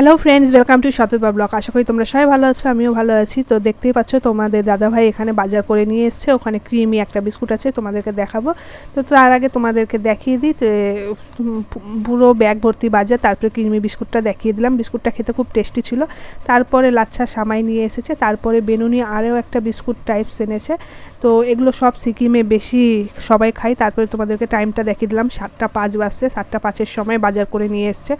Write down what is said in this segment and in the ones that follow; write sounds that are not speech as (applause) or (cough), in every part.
Hello friends welcome to শতবা blog আশা করি তোমরা সবাই ভালো আছো, আমিও ভালো আছি। তো দেখতেই পাচ্ছ, তোমাদের দাদাভাই এখানে বাজার করে নিয়ে এসছে। ওখানে ক্রিমি একটা বিস্কুট আছে, তোমাদেরকে দেখাবো। তো তার আগে তোমাদেরকে দেখিয়ে দিই পুরো ব্যাগ ভর্তি বাজার, তারপরে ক্রিমি বিস্কুটটা দেখিয়ে দিলাম। বিস্কুটটা খেতে খুব টেস্টি ছিল। তারপরে লাচ্ছা সামাই নিয়ে এসেছে। তারপরে বেনুনি আরও একটা বিস্কুট টাইপস এনেছে। তো এগুলো সব সিকিমে বেশি সবাই খায়। তারপরে তোমাদেরকে টাইমটা দেখিয়ে দিলাম। সাতটা পাঁচ বাজছে। সাতটা পাঁচের সময় বাজার করে নিয়ে এসছে।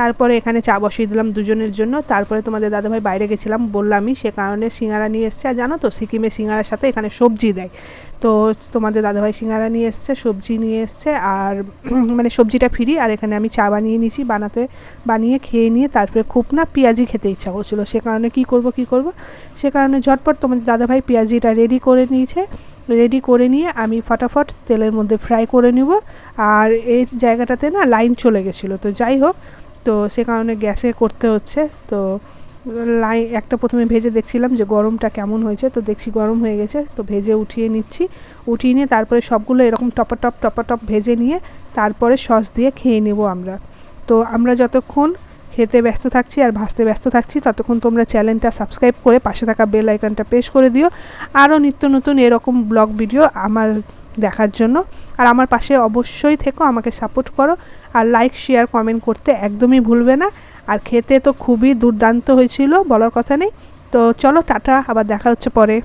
তারপরে এখানে চা বসিয়ে দিলাম। দুজনের জন্য, তারপরে তোমাদের দাদাভাই বাইরে গেছিলাম, বললামই সে কারণে সিঙ্গারা নিয়ে এসছে। আর জানো তো, সিকিমে সিঙ্গারার সাথে এখানে সবজি দেয়। তো তোমাদের দাদাভাই সিঙ্গারা নিয়ে এসছে, সবজি নিয়ে এসছে, আর (clears throat) মানে সবজিটা ফ্রি, আর এখানে আমি চা বানিয়ে নিয়েছি, বানাতে, বানিয়ে খেয়ে নিয়ে তারপরে খুব না পেঁয়াজি খেতে ইচ্ছা করছিল। সে কারণে কি করব কি করব? সে কারণে ঝটপট তোমাদের দাদাভাই পেঁয়াজিটা রেডি করে নিয়েছে। রেডি করে নিয়ে আমি ফটাফট তেলের মধ্যে ফ্রাই করে নিব। আর এই জায়গাটাতে না লাইন চলে গেছিল। তো যাই হোক তো সে কারণে গ্যাসে করতে হচ্ছে। তো লাই, একটা প্রথমে ভেজে দেখছিলাম যে গরমটা কেমন হয়েছে। তো দেখছি গরম হয়ে গেছে, তো ভেজে উঠিয়ে নিচ্ছি। উঠিয়ে নিয়ে তারপরে সবগুলো এরকম টপাটপ টপাটপ ভেজে নিয়ে তারপরে সস দিয়ে খেয়ে নেব আমরা। তো আমরা যতক্ষণ খেতে ব্যস্ত থাকছি আর ভাজতে ব্যস্ত থাকছি, ততক্ষণ তোমরা চ্যানেলটা সাবস্ক্রাইব করে পাশে থাকা বেল আইকনটা প্রেস করে দিও। আরও নিত্য নতুন এরকম ব্লগ ভিডিও আমার দেখার জন্য। আর আমার পাশে অবশ্যই থেকো, আমাকে সাপোর্ট করো। আর লাইক শেয়ার কমেন্ট করতে একদমই ভুলবে না। আর খেতে তো খুবই দুর্দান্ত হয়েছিল, বলার কথা নেই। তো চলো, টাটা, আবার দেখা হচ্ছে পরে।